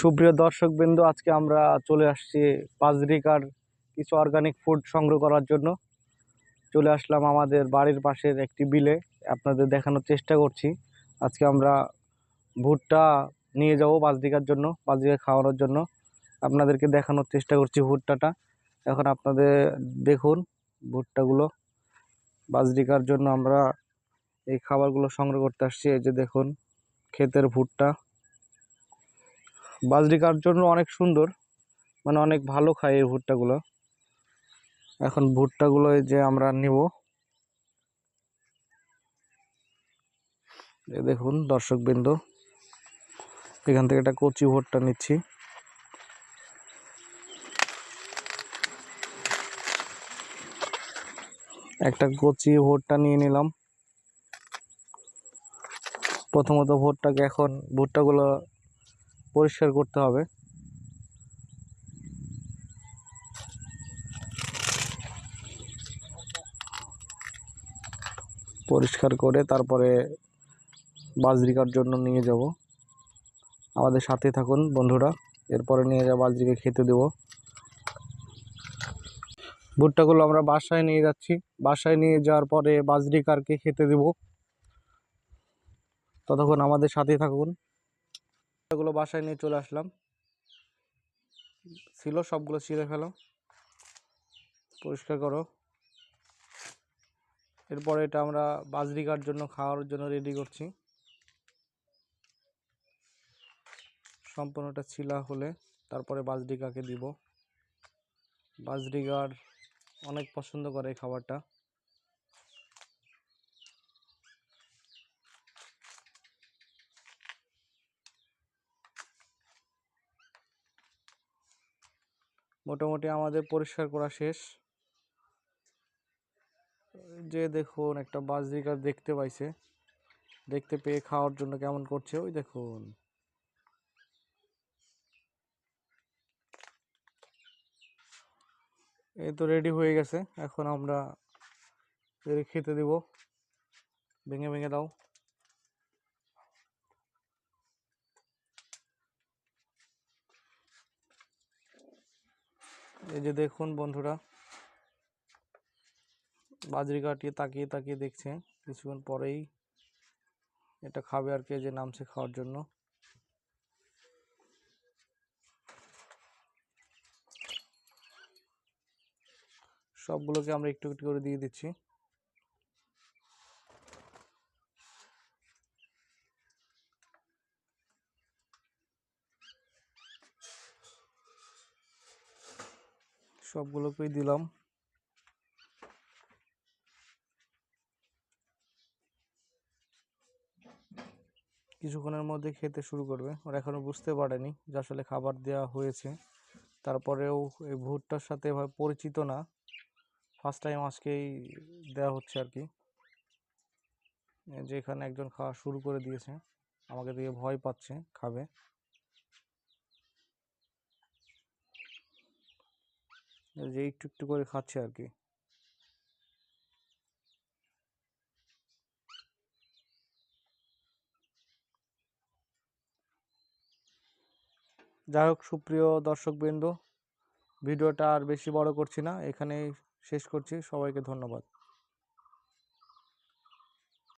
সুপ্রিয় দর্শক বিন্দু আজকে আমরা চলে আসছি পাজরিকার কিছু অর্গানিক ফুড সংগ্রহ করার জন্য। চলে আসলাম আমাদের বাড়ির পাশের একটি বিলে। আপনাদের দেখানোর চেষ্টা করছি। আজকে আমরা ভুট্টা নিয়ে যাব বাজরিকার জন্য বাজরিকা খাওয়ানোর জন্য। আপনাদেরকে দেখানোর চেষ্টা করছি ভুট্টাটা। এখন আপনাদের দেখুন ভুট্টাগুলো। বাজরিকার জন্য আমরা এই খাবারগুলো সংগ্রহ করতে আসছি। এই যে দেখুন, ক্ষেতের ভুট্টা। বাজরিকার জন্য অনেক সুন্দর। মানে অনেক ভালো খায় এই ভুট্টাগুলো। এখন ভুট্টাগুলো যে আমরা নিব। দেখুন দর্শক বিন্দু এখান থেকে একটা কচি ভুট্টা নিচ্ছি। একটা কচি ভুট্টা নিয়ে নিলাম। প্রথমত ভুট্টাকে এখন ভুট্টাগুলো পরিষ্কার করতে হবে। পরিষ্কার করে তারপরে বাজরিকার জন্য নিয়ে যাব। আমাদের সাথে থাকুন বন্ধুরা, এরপরে নিয়ে যাব বাজরিকে খেতে দেব। ভুট্টাগুলো আমরা বাসায় নিয়ে যাচ্ছি। বাসায় নিয়ে যাওয়ার পরে বাজরিকারকে খেতে দেব। ততক্ষণ আমাদের সাথে থাকুন। এগুলো বাসায় নিয়ে চলে আসলাম। ছিল, সবগুলো ছিঁড়ে ফেলো। পরিষ্কার করো। এরপরে এটা আমরা বাজরিকার জন্য খাওয়ার জন্য রেডি করছি। সম্পূর্ণটা ছিলা হলে তারপরে বাজরিকাকে দিব। বাজরিকার অনেক পছন্দ করে এই খাবারটা। মোটামুটি আমাদের পরিষ্কার করা শেষ। যে দেখুন, একটা বাজরিকা দেখতে পাইছে। দেখতে পেয়ে খাওয়ার জন্য কেমন করছে, ওই দেখুন। এই তো রেডি হয়ে গেছে, এখন আমরা খেতে দিব। ভেঙে ভেঙে দাও। এই যে দেখুন বন্ধুরা বাজরি কাটিয়ে তাকিয়ে তাকিয়ে দেখছে, কিছুক্ষণ পরেই এটা খাবে আর কে যে নামছে খাওয়ার জন্য। সবগুলোকে আমরা একটু একটু করে দিয়ে দিচ্ছি। সবগুলোকেই দিলাম। কিছুক্ষণের মধ্যে খেতে শুরু করবে। ওরা এখনও বুঝতে পারেনি যে আসলে খাবার দেওয়া হয়েছে। তারপরেও এই ভুট্টার সাথে এভাবে পরিচিত না। ফার্স্ট টাইম আজকেই দেওয়া হচ্ছে আর কি। এই যে এখানে একজন খাওয়া শুরু করে দিয়েছে। আমাকে দিয়ে ভয় পাচ্ছে, খাবে। যে একটু একটু করে খাচ্ছে আর কি যাই হোক, সুপ্রিয় দর্শকবৃন্দ, ভিডিওটা আর বেশি বড় করছি না, এখানেই শেষ করছি। সবাইকে ধন্যবাদ।